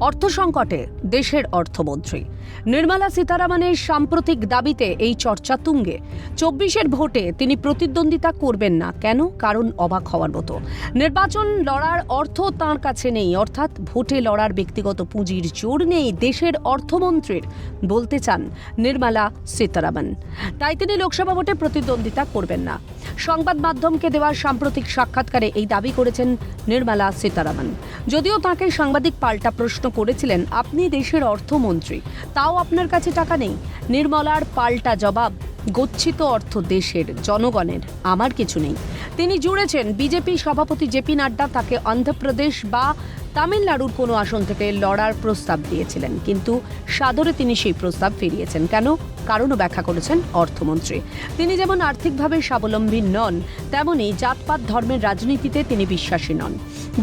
অর্থ সংকটে দেশের অর্থমন্ত্রী। নির্মলা সীতারামনের সাম্প্রতিক দাবিতে এই চর্চা তুঙ্গে। চব্বিশের ভোটে তিনি প্রতিদ্বন্দ্বিতা করবেন না। কেন? কারণ অবাক হওয়ার মতো। নির্বাচন লড়ার অর্থ তাঁর কাছে নেই। অর্থাৎ ভোটে লড়ার ব্যক্তিগত পুঁজির জোর নেই দেশের অর্থমন্ত্রীর, বলতে চান নির্মলা সীতারামন। তাই তিনি লোকসভা ভোটে প্রতিদ্বন্দ্বিতা করবেন না। সংবাদ মাধ্যমকে দেওয়া সাম্প্রতিক সাক্ষাৎকারে এই দাবি করেছেন নির্মলা সীতারামন। যদিও তাকে সাংবাদিক পাল্টা প্রশ্ন করেছিলেন, আপনি দেশের অর্থমন্ত্রী, তাও আপনার কাছে টাকা নেই? নির্মলার পাল্টা জবাব, গচ্ছিত অর্থ দেশের, জনগণের, আমার কিছু নেই। তিনি জুড়েছেন, বিজেপি সভাপতি জেপি নাড্ডা তাকে অন্ধ্রপ্রদেশ বা তামিলনাড়ুর কোনো আসন থেকে লড়ার প্রস্তাব দিয়েছিলেন, কিন্তু সাদরে তিনি সেই প্রস্তাব ফিরিয়েছেন। কেন? কারণও ব্যাখ্যা করেছেন অর্থমন্ত্রী। তিনি যেমন আর্থিকভাবে স্বাবলম্বী নন তেমনি জাতপাত ধর্মের রাজনীতিতে তিনি বিশ্বাসী নন।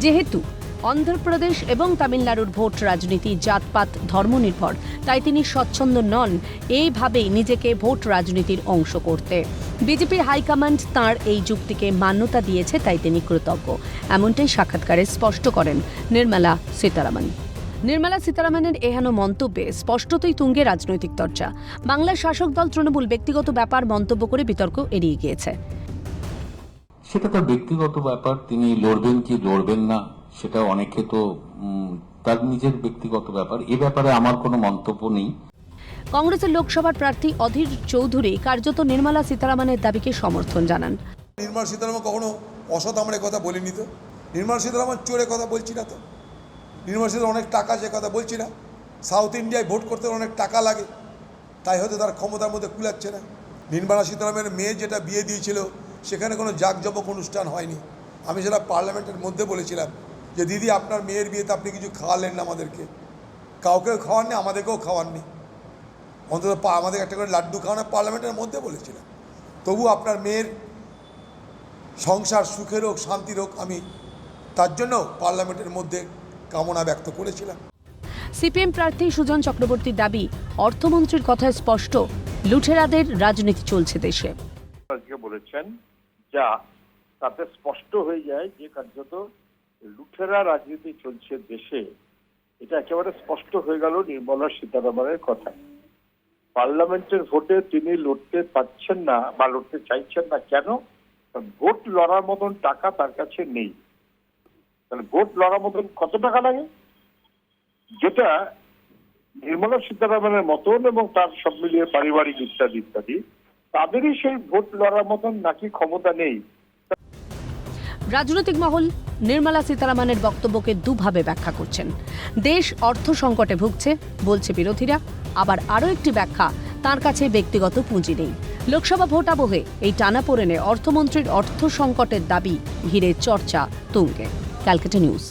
যেহেতু অন্ধ্রপ্রদেশ এবং তামিলনাড়ুর ভোট রাজনীতি জাতপাত ধর্মনির্ভর। তাই তিনি স্বচ্ছন্দ নন। এইভাবেই নিজেকে ভোট রাজনীতির অংশ করতে। বিজেপির হাইকমান্ড তাঁর এই যুক্তিকে মান্যতা দিয়েছে, তাই তিনি কৃতজ্ঞ। এমনটাই সাক্ষাৎকারে স্পষ্ট করেন নির্মলা সীতারামন। নির্মলা সীতারামনের এহেন মন্তব্যে স্পষ্টতই তুঙ্গে রাজনৈতিক চর্চা বাংলার শাসক দল তৃণমূল ব্যক্তিগত ব্যাপার মন্তব্য করে বিতর্ক এড়িয়ে গিয়েছে। সেটা তার ব্যক্তিগত ব্যাপার তিনি লড়বেন কি লড়বেন না সেটা অনেকে তো তার নিজের ব্যক্তিগত ব্যাপার। এ ব্যাপারে আমার কোনো মন্তব্য নেই। কংগ্রেসের লোকসভার প্রার্থী অধীর চৌধুরী কার্যত নির্মলা সীতারামনের দাবিকে সমর্থন জানান। নির্মলা সীতারামন কখনো অসৎ আমরা কথা বলিনি তো? নির্মলা সীতারামন চোরে কথা বলছি না তো? নির্মলা সীতারামন অনেক টাকা সে কথা বলছি না? সাউথ ইন্ডিয়ায় ভোট করতে অনেক টাকা লাগে তাই হয়তো তার ক্ষমতার মধ্যে কুলাচ্ছে না। নির্মলা সীতারামনের মেয়ে যেটা বিয়ে দিয়েছিল সেখানে কোনো জাঁকজমক অনুষ্ঠান হয়নি। আমি সেটা পার্লামেন্টের মধ্যে বলেছিলাম যে দিদি আপনার মেয়ের বিয়েতে আপনি কিছু খাওয়ালেন না আমাদেরকে। কাউকেও খাওয়াননি আমাদেরকেও খাওয়াননি। অন্তত পা- আমাদের একটা করে লাড্ডু খাওয়ানো পার্লামেন্টের মধ্যে বলেছিলাম। তবু আপনার মেয়ের সংসার সুখের হোক শান্তির হোক আমি তার জন্য পার্লামেন্টের মধ্যে কামনা ব্যক্ত করেছিলাম। সিপিএম প্রার্থী সুজন চক্রবর্তীর দাবি অর্থমন্ত্রীর কথায় স্পষ্ট লুঠেরাদের রাজনীতি চলছে দেশে। আজকে বলেছেন যা তাতে স্পষ্ট হয়ে যায় যে কার্যত লুঠেরা রাজনীতি চলছে দেশে, এটা একেবারে স্পষ্ট হয়ে গেল নির্মলা সীতারামনের কথা। পার্লামেন্টের ভোটে তিনি লড়তে পারছেন না বা লড়তে চাইছেন না কেন? ভোট লড়ার মতন টাকা তার কাছে নেই। তাহলে ভোট লড়ার মতন কত টাকা লাগে? যেটা নির্মলা সীতারামনের মতন এবং তার সব মিলিয়ে পারিবারিক ইত্যাদি ইত্যাদি। তাদেরই সেই ভোট লড়ার মতন নাকি ক্ষমতা নেই? রাজনৈতিক মহল নির্মলা সীতারামনের বক্তব্যকে দুভাবে ব্যাখ্যা করছেন। দেশ অর্থ সংকটে ভুগছে, বলছে বিরোধীরা। আবার আরও একটি ব্যাখ্যা, তার কাছে ব্যক্তিগত পুঁজি নেই। লোকসভা ভোট আবহে এই টানাপোড়েনে অর্থমন্ত্রীর অর্থ সংকটের দাবি, ঘিরে চর্চা তুঙ্গে। Calcutta news.